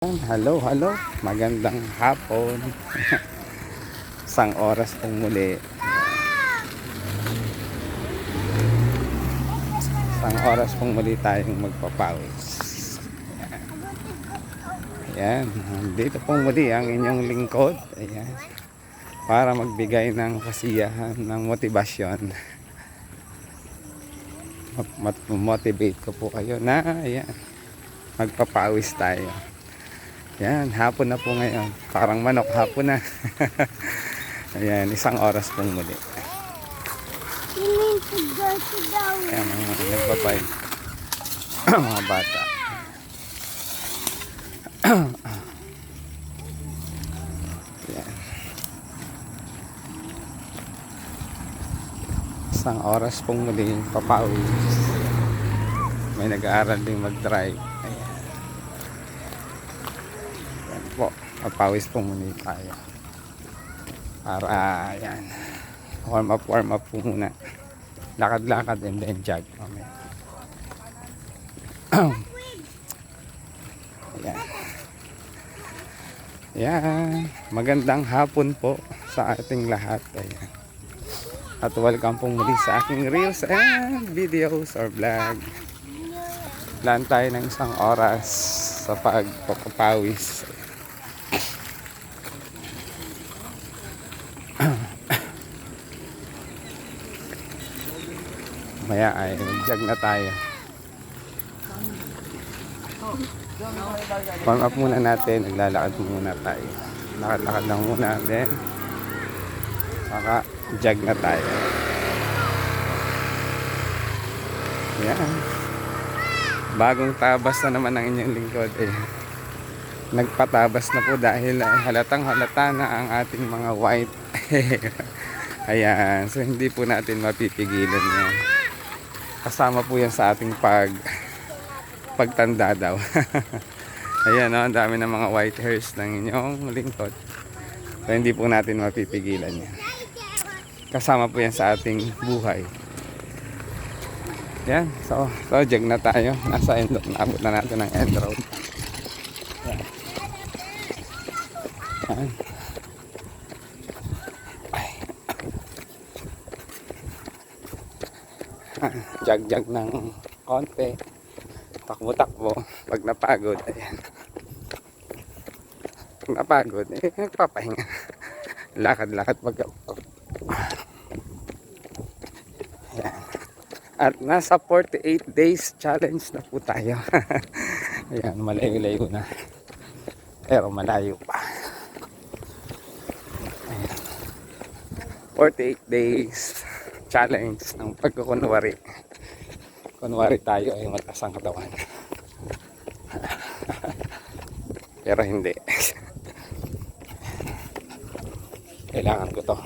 Hello, hello. Magandang hapon. Isang oras pong muli. Isang oras pong muli tayong magpapawis. Ayan. Dito pong muli ang inyong lingkod. Ayan. Para magbigay ng kasiyahan, ng motibasyon. Mat- motivate ko po kayo na ayan, magpapawis tayo. Yan, hapon na po ngayon. Parang manok, hapon na. Ayan, isang oras pong muli. Ayan, mga nagbabay. mga bata. Ayan. Isang oras pong muli papawis. May nag-aaral din mag-drive. Yan po. Papawis po muna tayo. Para, yan. Warm up, warm up po muna. Lakad-lakad and then jog. Mamaya. Ayan. Yan. Magandang hapon po sa ating lahat. Ayan. At welcome po muli sa aking reels and videos or vlog. Plan tayo ng isang oras sa pagpapawis. Maya ay mag-jog na tayo. Warm up muna natin. Naglalakad muna tayo. Lakad-lakad lang muna. Then, saka jog na tayo. Yan. Bagong tabas na naman ang inyong lingkod. Eh. Nagpatabas na po dahil ay halatang halata na ang ating mga white. Ayan. So, hindi po natin mapipigilan yan. Kasama po yan sa ating pag pagtanda daw. Ayan, no? ang dami ng mga white hairs ng inyong lingkod. So, hindi po natin mapipigilan yan. Kasama po yan sa ating buhay. Yan. So, so na tayo. Nasa end road. Naabot na natin ang end road. Yan. Yan. Ay. Ah, Jag-jag ng konti. Takbo-takbo. Pag napagod, ayan. Pag napagod, eh, nagpapahinga. Lakad-lakad pag Ayan. At nasa 48 days challenge na po tayo. Ayan, malayo-layo na. Pero malayo pa. Ayan. 48 days challenge ng pagkukunwari. Kunwari tayo ay mataas ang katawan. Pero hindi. Kailangan ko to.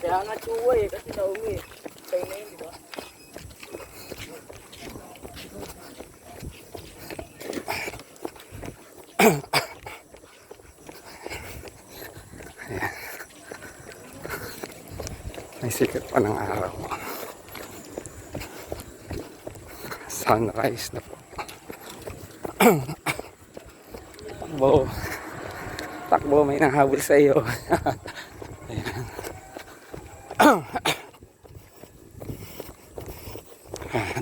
Kaya nga tsuwa eh, kasi naumi eh. Tayo na yun, di? May sikat pa ng araw. Sunrise na po. Takbo. Takbo, may nahabol sa iyo. Ayan.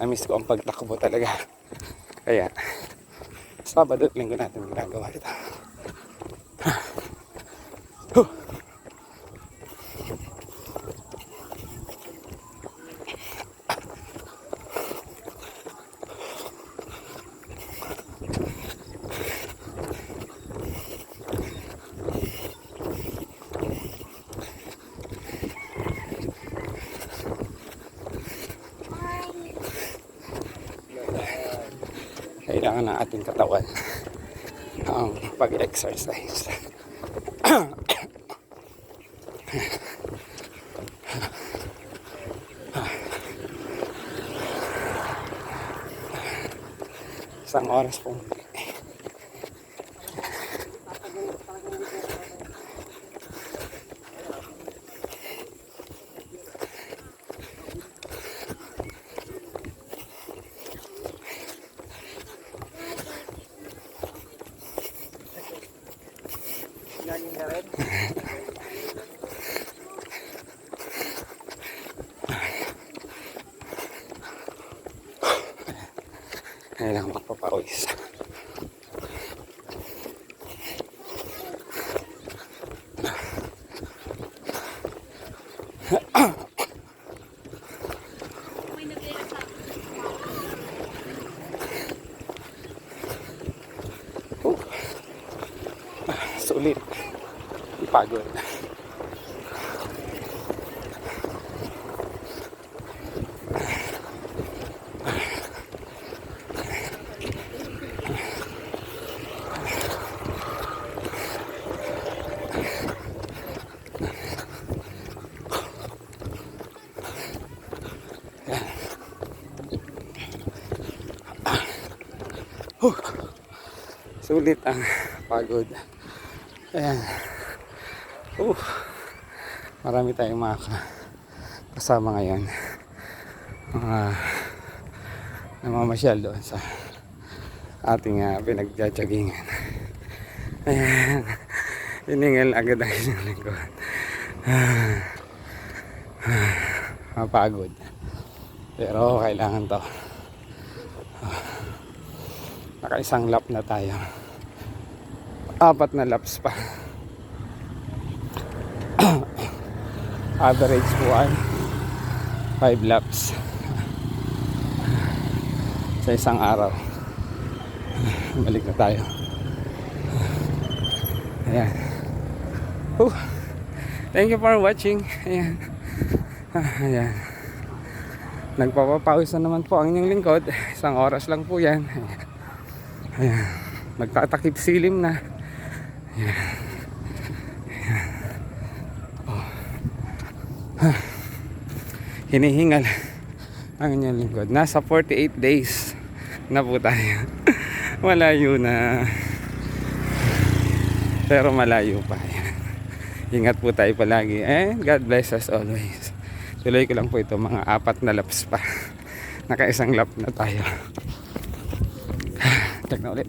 Namiss ko ang pagtakbo talaga. Kaya, Sabado at linggo natin ginagawa ito. Huh. Kailangan ng ating katawan ang pag-exercise. Isang oras po. Ngayon lang magpapawis. Oh. Ah, Pagod. Sulit ang pagod. Ayan. Uh, marami tayong mga ka- kasama ngayon. Mga namamasyal doon sa ating uh, pinagjajagingan. Ayan. Iningal agad ang inyong lingkod. Mapagod. Pero kailangan to. Naka-isang lap na tayo. Apat na laps pa. Average po ay 5 laps sa isang araw. Balik na tayo. Ayan. Whew. Thank you for watching. Ayan. Ayan. Nagpapapawis na naman po ang inyong lingkod. Isang oras lang po yan. Ayan. Nagtatakip silim na. Ayan. Ayan. Oh. Hinihingal ang inyong lingkod. Nasa 48 days na po tayo. malayo na. Pero malayo pa. Ayan. Ingat po tayo palagi. And God bless us always. Tuloy ko lang po ito. Mga apat na laps pa. Naka isang lap na tayo. Check na ulit.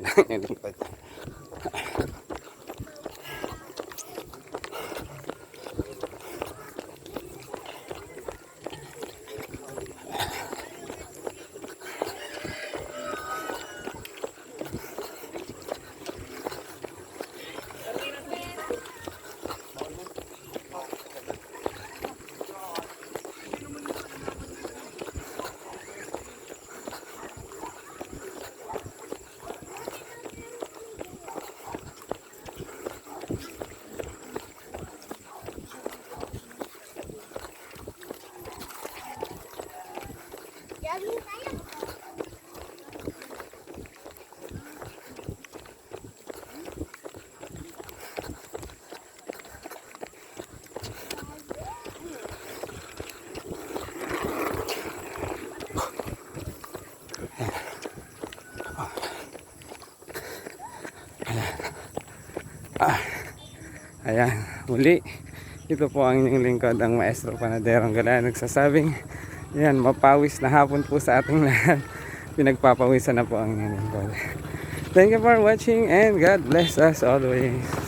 뭐, 번. Ayan, muli. Ito po ang inyong lingkod, ang Maestro Panaderong Gala. Nagsasabing, yan, mapawis na hapon po sa ating lahat. Pinagpapawisan na po ang inyong lingkod. Thank you for watching and God bless us always.